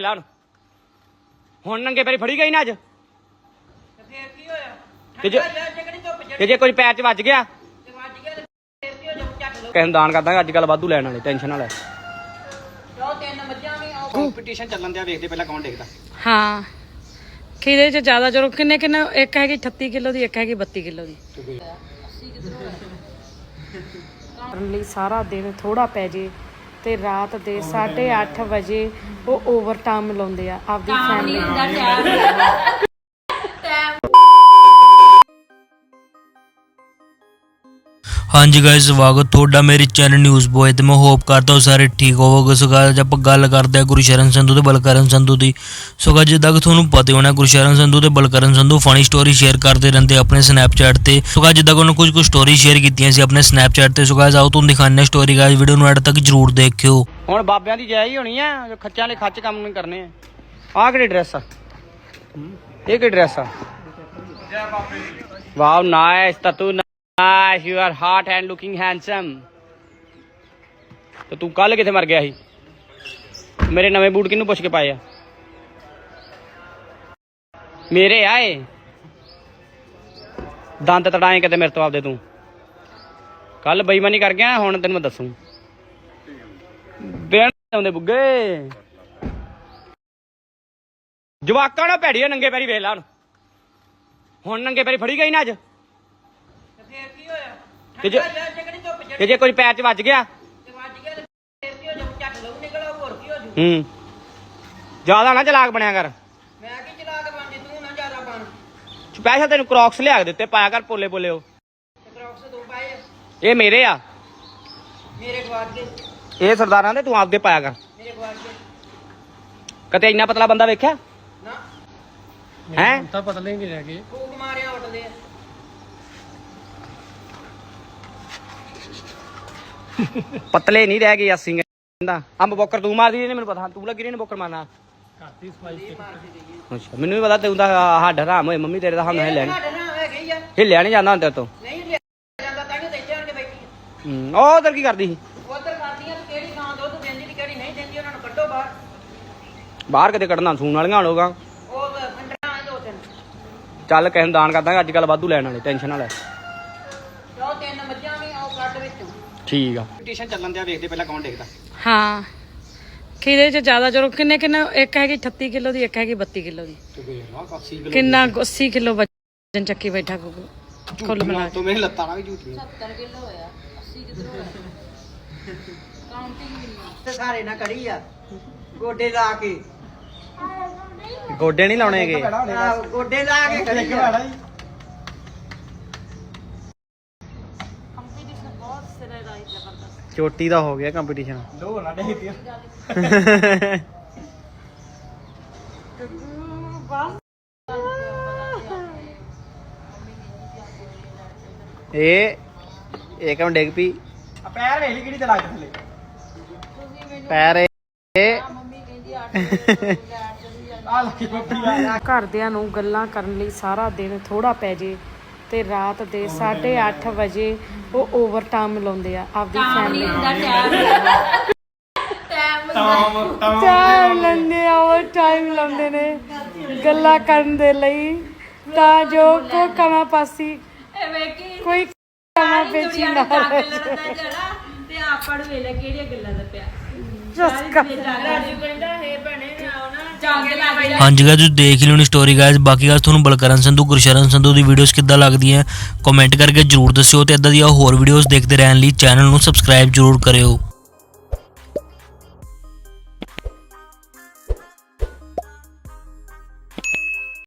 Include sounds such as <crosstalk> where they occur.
ਲਾ ਹੁਣ ਨੰਗੇ ਪੈਰੀ ਫੜੀ ਗਈ ਨਾ ਅੱਜ। ਫੇਰ ਕੀ ਹੋਇਆ? ਤੇ ਜੇ ਠੰਡਾ ਜੇ ਕਿਹੜੀ ਧੁੱਪ ਤੇ ਜੇ ਕੋਈ ਪੈਰ 'ਚ ਵੱਜ ਗਿਆ। ਤੇ ਵੱਜ ਗਿਆ ਤੇ ਫੇਰ ਕੀ ਹੋ ਜਾਊ? ਝੱਟ ਲੋ ਕਿਸੇ ਨੂੰ ਦਾਨ ਅੱਜ ਕੱਲ ਵਾਧੂ ਲੈਣ ਵਾਲੇ ਟੈਨਸ਼ਨ ਵਾਲੇ ਲਓ ਤਿੰਨ ਮੱਝਾਂ ਵੀ ਆਓ ਕੰਪੀਟੀਸ਼ਨ ਚੱਲਣ ਦਿਆ ਵੇਖਦੇ ਪਹਿਲਾਂ ਕੌਣ ਦੇਖਦਾ। ਹਾਂ। ਖੀਰੇ ਚ ਜ਼ਿਆਦਾ ਜਦੋਂ ਕਿੰਨੇ ਕਿੰਨੇ ਇੱਕ ਹੈਗੀ 38 ਕਿਲੋ ਦੀ ਇੱਕ ਹੈਗੀ 32 ਕਿਲੋ ਦੀ। ਕਰਨ ਲਈ ਸਾਰਾ ਦਿਨ ਥੋੜਾ ਪੈ ਜੇ। ਤੇ ਰਾਤ ਦੇ 8:30 ਵਜੇ ਉਹ ਓਵਰ ਟਾਈਮ ਲਾਉਂਦੇ ਆ ਆਪਦੀ ਫੈਮਿਲੀ ਹਾਂਜੀ ਗਾਇਸ ਸਵਾਗਤ ਤੁਹਾਡਾ ਮੇਰੇ ਚੈਨਲ ਨਿਊਜ਼ ਬੋਏ ਤੇ। ਮੈਂ ਹੋਪ ਕਰਦਾ ਹਾਂ ਸਾਰੇ ਠੀਕ ਹੋਵੋਗੇ। ਸੋ guys, ਆਪਾਂ ਗੱਲ ਕਰਦੇ ਹਾਂ ਗੁਰਸ਼ਰਨ ਸੰਧੂ ਤੇ ਬਲਕਰਨ ਸੰਧੂ ਦੀ। ਸੋ guys, ਜਿੱਦਾਂ ਕਿ ਤੁਹਾਨੂੰ ਪਤਾ ਹੋਣਾ ਗੁਰਸ਼ਰਨ ਸੰਧੂ ਤੇ Balkaran Sandhu funny story share ਕਰਦੇ ਰਹਿੰਦੇ ਆਪਣੇ ਸਨੈਪਚੈਟ ਤੇ। ਸੋ guys, ਜਿੱਦਾਂ ਕਿ ਉਹਨਾਂ ਕੁਝ ਕੁ ਸਟੋਰੀ ਸ਼ੇਅਰ ਕੀਤੀਆਂ ਸੀ ਆਪਣੇ ਸਨੈਪਚੈਟ ਤੇ। ਸੋ guys, ਆਓ ਤੁਹਾਨੂੰ ਦਿਖਾਉਂਦੇ ਸਟੋਰੀ ਗਾਇਸ ਵੀਡੀਓ ਨੂੰ ਐਡ ਤੱਕ ਜਰੂਰ ਦੇਖਿਓ। ਹੁਣ ਬਾਬਿਆਂ ਦੀ ਜੈ ਹੀ ਹੋਣੀ ਆ ਜੋ ਖੱਚਾਂ ਵਾਲੇ ਖੱਚ ਕੰਮ ਨਹੀਂ ਕਰਨੇ। ਆ ਆਹ ਕਿਹੜੀ ਡਰੈਸ ਆ? ਇਹ ਕਿਹੜੀ ਡਰੈਸ ਆ? Wow nice tattoo nice you are hot and looking handsome ਤੇ ਤੂੰ ਕੱਲ ਕਿੱਥੇ ਮਰ ਗਿਆ ਸੀ? ਮੇਰੇ ਨਵੇਂ ਬੂਟ ਕਿਹਨੂੰ ਪੁੱਛ ਕੇ ਪਾਏ ਆ? ਮੇਰੇ ਆਏ? ਦੰਦ ਤੜਾਏ ਕਿਤੇ ਮੇਰੇ ਤੋਂ ਆਪਦੇ ਤੂੰ? ਕੱਲ ਬੇਈਮਾਨੀ ਕਰ ਗਿਆ, ਹੁਣ ਤੈਨੂੰ ਮੈਂ ਦੱਸੂ। ਦੇਣ ਆਉਂਦੇ ਬੁੱਗੇ। ਜਵਾਕਾਂ ਨਾਲ ਭੈੜੀ ਨੰਗੇ ਪੈਰੀ ਵੇਖ ਲਾ ਹੁਣ ਨੰਗੇ ਪੈਰੀ ਫੜੀ ਗਈ ਨਾ ਅੱਜ। ਫੇਰ ਕੀ ਹੋਇਆ? ਤੇ ਜੇ- ਠੰਡਾ ਜੇ ਕਿਹੜੀ ਧੁੱਪ ਤੇ ਜੇ ਕੋਈ ਪੈਰ 'ਚ ਵੱਜ ਗਿਆ? ਤੇ ਵੱਜ ਗਿਆ ਤੇ ਫੇਰ ਕੀ ਹੋ ਜਾਊ? ਝੱਟ ਲੋ ਨਿਕਲ ਆਊ ਹੋਰ ਕੀ ਹੋ ਜਾਊ? ਹੂੰ। ਜ਼ਿਆਦਾ ਨਾ ਚਲਾਕ ਬਣਿਆ ਕਰ। ਮੈਂ ਕੀ ਚਲਾ ਕੇ ਬਣ ਜੇ ਤੂੰ ਨਾ ਜ਼ਿਆਦਾ ਬਣ। ਸਪੈਸ਼ਲ ਤੈਨੂੰ ਕ੍ਰੌਕਸ ਲਿਆ ਕੇ ਦਿੱਤੇ ਪਾਇਆ ਕਰ ਪੋਲੇ ਪੋਲੇ ਉਹ। ਤੇ ਕ੍ਰੌਕਸ ਦੋ ਪਾਏ ਆ, ਇਹ ਮੇਰੇ ਆ। ਮੇਰੇ ਇਹ ਸਰਦਾਰਾਂ ਦੇ ਤੂੰ ਆਪਦੇ ਪਾਇਆ ਕਰ। ਮੇਰੇ ਕਦੇ ਇੰਨਾ ਪਤਲਾ ਬੰਦਾ ਵੇਖਿਆ? ਨਾ। ਹੈ? ਪਤਲੇ ਨਹੀਂ ਰਹਿ ਗਏ ਅਸੀਂ ਕਹਿੰਦਾ। ਅੰਬ ਬੋਕਰ ਤੂੰ ਮਾਰਦੀ ਨੇ ਮੈਨੂੰ ਪਤਾ ਤੂੰ ਲੱਗੀ ਨੇ ਬੋਕਰ ਮਾਰਨਾ? ਅੱਛਾ ਮੈਨੂੰ ਵੀ ਪਤਾ ਤੂੰ ਦਾ ਹੱਡ ਹਰਾਮ ਹੋਏ ਮੰਮੀ ਤੇਰੇ ਦਾ ਹਮ ਹੀ ਆ। ਹਿੱਲਿਆ ਨਹੀਂ ਜਾਂਦਾ ਹੁੰਦਾ ਤੋਂ। ਨਹੀਂ ਲਿਆ ਜਾਂਦਾ ਤਾਂ ਕਿ ਇੱਥੇ ਆਣ ਕੇ ਬੈਠੀ ਆ। ਹੂੰ ਉਹ ਉਧਰ ਕੀ ਕਰਦੀ ਸੀ? ਉਧਰ ਕਰਦੀਆਂ ਕਿਹੜੀ ਗਾਂ ਦੁੱਧ ਦਿੰਦੀ ਤੇ ਕਿਹੜੀ ਨਹੀਂ ਦਿੰਦੀ ਉਹਨਾਂ ਨੂੰ ਕੱਢੋ ਬਾਹਰ। ਬਾਹਰ ਕਿਤੇ ਕੱਢਣਾ ਸੂਣ ਵਾਲੀਆਂ ਹੋਣੋਗਾ ਉਹ ਖੰਡਰਾਂ ਆ ਦੋ ਤਿੰਨ। ਚੱਲ ਕਿਸੇ ਨੂੰ ਦਾਨ ਕਰਦਾਂਗੇ ਅੱਜ ਕੱਲ ਵਾਧੂ ਲੈਣ ਵਾਲੇ ਟੈਨਸ਼ਨ ਵਾਲੇ ਲਓ ਤਿੰਨ ਮੱਝਾਂ ਵੀ ਆਓ ਕੱਢ ਵਿੱਚੋਂ ਠੀਕ ਆ। ਕੰਪੀਟੀਸ਼ਨ ਚੱਲਣ ਦਿਆ ਵੇਖਦੇ ਪਹਿਲਾਂ ਕੌਣ ਦੇਖਦਾ। ਹਾਂ। ਖੀਰੇ ਚ ਜ਼ਿਆਦਾ ਜਦੋਂ ਕਿੰਨੇ ਕਿੰਨੇ ਇੱਕ ਹੈਗੀ 38 ਕਿਲੋ ਦੀ ਇੱਕ ਹੈਗੀ 32 ਕਿਲੋ ਦੀ। ਕਿੰਨਾ 80 ਕਿਲੋ ਵਜਨ ਚੱਕੀ ਬੈਠਾ ਗੁੱਗੂ ਕੁੱਲ ਮਿਲਾ ਕੇ ਤੂੰ ਮੇਰੇ ਲੱਤਾਂ ਨਾਲ ਵੀ ਝੂਠੀ <laughs> ਤੇ ਸਾਰੇ ਨਾ ਕਰੀ ਆ ਗੋਡੇ ਲਾ ਕੇ। ਗੋਡੇ ਨਹੀਂ ਲਾਉਣੇਗੇ ਗੋਡੇ ਲਾ ਕੇ ਕਰੀ ਆ। ਚੋਟੀ ਦਾ ਹੋ ਗਿਆ ਕੰਪੀਟੀਸ਼ਨ ਲੋ ਨਾ <laughs> ਇਹ ਇਹ ਕਿਉਂ ਡਿੱਗ ਪਈ? ਪੈਰ ਵੇਖ ਲਈ ਕਿਹੜੀ ਤੇ ਲੱਗ ਥੱਲੇ। ਪੈਰ ਇਹ ਆ ਲੱਗੀ ਬੱਬੀ ਆ ਘਰਦਿਆਂ ਨੂੰ ਗੱਲਾਂ ਕਰਨ ਲਈ ਸਾਰਾ ਦਿਨ ਥੋੜਾ ਪੈ ਜੇ ਤੇ ਰਾਤ ਦੇ 8:30 ਵਜੇ ਉਹ ਓਵਰ ਟਾਈਮ ਲਾਉਂਦੇ ਆ ਆਪਦੀ ਫੈਮਿਲੀ ਟਾਈਮ ਲੈਂਦੇ ਆ ਉਹ ਟਾਈਮ ਲਾਉਂਦੇ ਨੇ। ਗੱਲਾਂ ਕਰਨ ਦੇ ਲਈ ਤਾਂ ਜੋ ਕੋ ਕਮਾ ਪਾਸੀ ਕੋਈ ਕਮਾ ਪੇਚੀ ਨਾ ਰਹੇ। ਤੇ ਆਪੜ ਵੇਲੇ ਕਿਹੜੀਆਂ ਗੱਲਾਂ ਦਾ ਪਿਆ ਜਸ ਕਰ ਰਾਜੂ ਕਹਿੰਦਾ ਹੈ ਭੈਣੇ ਆਉਣਾ। ਜੰਗ ਲੱਗ ਜਾ ਹਾਂਜੀ ਗਾਇਸ ਤੁਸੀਂ ਦੇਖ ਹੀ ਲਿਓਣੀ ਸਟੋਰੀ ਗਾਇਸ ਬਾਕੀ ਗਾਇਸ ਤੁਹਾਨੂੰ ਬਲਕਰਨ ਸੰਧੂ ਗੁਰਸ਼ਰਨ ਸੰਧੂ ਦੀ ਵੀਡੀਓਜ਼ ਕਿੱਦਾਂ ਲੱਗਦੀਆਂ ਕਮੈਂਟ ਕਰਕੇ ਜਰੂਰ ਦੱਸਿਓ ਤੇ ਇਦਾਂ ਦੀਆਂ ਹੋਰ ਵੀਡੀਓਜ਼ ਦੇਖਦੇ ਰਹਿਣ ਲਈ ਚੈਨਲ ਨੂੰ ਸਬਸਕ੍ਰਾਈਬ ਜਰੂਰ ਕਰਿਓ।